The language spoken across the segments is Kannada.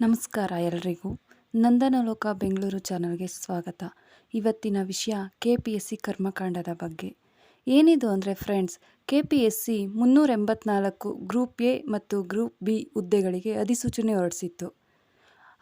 ನಮಸ್ಕಾರ ಎಲ್ರಿಗೂ. ನಂದನಲೋಕ ಬೆಂಗಳೂರು ಚಾನಲ್ಗೆ ಸ್ವಾಗತ. ಇವತ್ತಿನ ವಿಷಯ ಕೆ ಪಿ ಎಸ್ ಸಿ ಕರ್ಮಕಾಂಡದ ಬಗ್ಗೆ. ಏನಿದು ಅಂದರೆ friends K P S C ಮುನ್ನೂರ ಎಂಬತ್ನಾಲ್ಕು ಗ್ರೂಪ್ ಎ ಮತ್ತು ಗ್ರೂಪ್ ಬಿ ಹುದ್ದೆಗಳಿಗೆ ಅಧಿಸೂಚನೆ ಹೊರಡಿಸಿತ್ತು.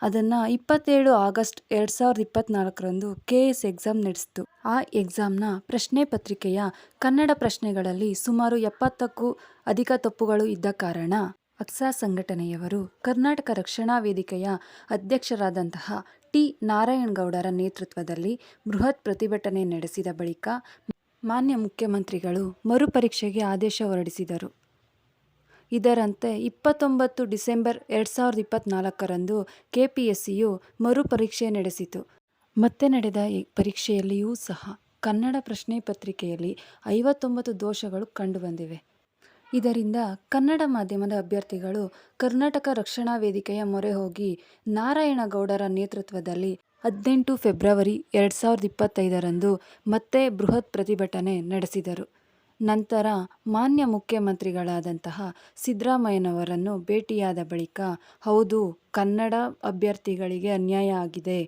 ಅದನ್ನು ಇಪ್ಪತ್ತೇಳು ಆಗಸ್ಟ್ ಎರಡು ಸಾವಿರದ ಇಪ್ಪತ್ತ್ನಾಲ್ಕರಂದು ಕೆ ಎಸ್ ಎಕ್ಸಾಮ್ ನಡೆಸಿತು. ಆ ಎಕ್ಸಾಮ್ನ ಪ್ರಶ್ನೆ ಪತ್ರಿಕೆಯ ಕನ್ನಡ ಪ್ರಶ್ನೆಗಳಲ್ಲಿ ಸುಮಾರು ಎಪ್ಪತ್ತಕ್ಕೂ ಅಧಿಕ ತಪ್ಪುಗಳು ಇದ್ದ ಕಾರಣ ಅಕ್ಸಾ ಸಂಘಟನೆಯವರು ಕರ್ನಾಟಕ ರಕ್ಷಣಾ ವೇದಿಕೆಯ ಅಧ್ಯಕ್ಷರಾದಂತಹ ಟಿ ನಾರಾಯಣಗೌಡರ ನೇತೃತ್ವದಲ್ಲಿ ಬೃಹತ್ ಪ್ರತಿಭಟನೆ ನಡೆಸಿದ ಬಳಿಕ ಮಾನ್ಯ ಮುಖ್ಯಮಂತ್ರಿಗಳು ಮರುಪರೀಕ್ಷೆಗೆ ಆದೇಶ ಹೊರಡಿಸಿದರು. ಇದರಂತೆ ಇಪ್ಪತ್ತೊಂಬತ್ತು ಡಿಸೆಂಬರ್ ಎರಡು ಸಾವಿರದ ಇಪ್ಪತ್ನಾಲ್ಕರಂದು ಕೆ ಪಿ ಎಸ್ ಸಿಯು ಮರುಪರೀಕ್ಷೆ ನಡೆಸಿತು. ಮತ್ತೆ ನಡೆದ ಪರೀಕ್ಷೆಯಲ್ಲಿಯೂ ಸಹ ಕನ್ನಡ ಪ್ರಶ್ನೆ ಪತ್ರಿಕೆಯಲ್ಲಿ ಐವತ್ತೊಂಬತ್ತು ದೋಷಗಳು ಕಂಡುಬಂದಿವೆ. ಇದರಿಂದ ಕನ್ನಡ ಮಾಧ್ಯಮದ ಅಭ್ಯರ್ಥಿಗಳು ಕರ್ನಾಟಕ ರಕ್ಷಣಾ ವೇದಿಕೆಯ ಮೊರೆ ಹೋಗಿ ನಾರಾಯಣಗೌಡರ ನೇತೃತ್ವದಲ್ಲಿ ಹದಿನೆಂಟು ಫೆಬ್ರವರಿ ಎರಡು ಸಾವಿರದ ಇಪ್ಪತ್ತೈದರಂದು ಮತ್ತೆ ಬೃಹತ್ ಪ್ರತಿಭಟನೆ ನಡೆಸಿದರು. ನಂತರ ಮಾನ್ಯ ಮುಖ್ಯಮಂತ್ರಿಗಳಾದಂತಹ ಸಿದ್ದರಾಮಯ್ಯನವರನ್ನು ಭೇಟಿಯಾದ ಬಳಿಕ, ಹೌದು, ಕನ್ನಡ ಅಭ್ಯರ್ಥಿಗಳಿಗೆ ಅನ್ಯಾಯ ಆಗಿದೆ.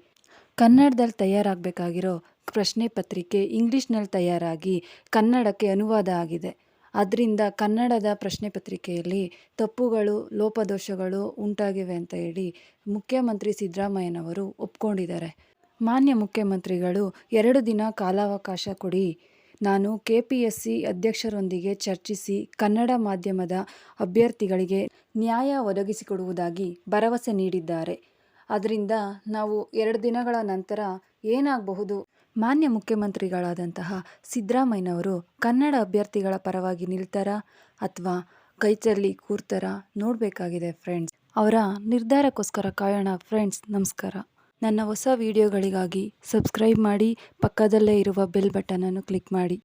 ಕನ್ನಡದಲ್ಲಿ ತಯಾರಾಗಬೇಕಾಗಿರೋ ಪ್ರಶ್ನೆ ಪತ್ರಿಕೆ ಇಂಗ್ಲೀಷ್ನಲ್ಲಿ ತಯಾರಾಗಿ ಕನ್ನಡಕ್ಕೆ ಅನುವಾದ ಆಗಿದೆ. ಅದರಿಂದ ಕನ್ನಡದ ಪ್ರಶ್ನೆ ಪತ್ರಿಕೆಯಲ್ಲಿ ತಪ್ಪುಗಳು, ಲೋಪದೋಷಗಳು ಉಂಟಾಗಿವೆ ಅಂತ ಹೇಳಿ ಮುಖ್ಯಮಂತ್ರಿ ಸಿದ್ದರಾಮಯ್ಯನವರು ಒಪ್ಕೊಂಡಿದ್ದಾರೆ. ಮಾನ್ಯ ಮುಖ್ಯಮಂತ್ರಿಗಳು, ಎರಡು ದಿನ ಕಾಲಾವಕಾಶ ಕೊಡಿ. ನಾನು ಕೆ ಪಿ ಎಸ್ ಸಿ ಅಧ್ಯಕ್ಷರೊಂದಿಗೆ ಚರ್ಚಿಸಿ ಕನ್ನಡ ಮಾಧ್ಯಮದ ಅಭ್ಯರ್ಥಿಗಳಿಗೆ ನ್ಯಾಯ ಒದಗಿಸಿಕೊಡುವುದಾಗಿ ಭರವಸೆ ನೀಡಿದ್ದಾರೆ. ಅದರಿಂದ ನಾವು ಎರಡು ದಿನಗಳ ನಂತರ ಏನಾಗಬಹುದು? ಮಾನ್ಯ ಮುಖ್ಯಮಂತ್ರಿಗಳಾದಂತಹ ಸಿದ್ದರಾಮಯ್ಯನವರು ಕನ್ನಡ ಅಭ್ಯರ್ಥಿಗಳ ಪರವಾಗಿ ನಿಲ್ತಾರಾ ಅಥವಾ ಕೈಚಲ್ಲಿ ಕೂರ್ತಾರಾ ನೋಡಬೇಕಾಗಿದೆ ಫ್ರೆಂಡ್ಸ್. ಅವರ ನಿರ್ಧಾರಕ್ಕೋಸ್ಕರ ಕಾಯೋಣ ಫ್ರೆಂಡ್ಸ್, ನಮಸ್ಕಾರ. ನನ್ನ ಹೊಸ ವಿಡಿಯೋಗಳಿಗಾಗಿ ಸಬ್ಸ್ಕ್ರೈಬ್ ಮಾಡಿ, ಪಕ್ಕದಲ್ಲೇ ಇರುವ ಬೆಲ್ ಬಟನನ್ನು ಕ್ಲಿಕ್ ಮಾಡಿ.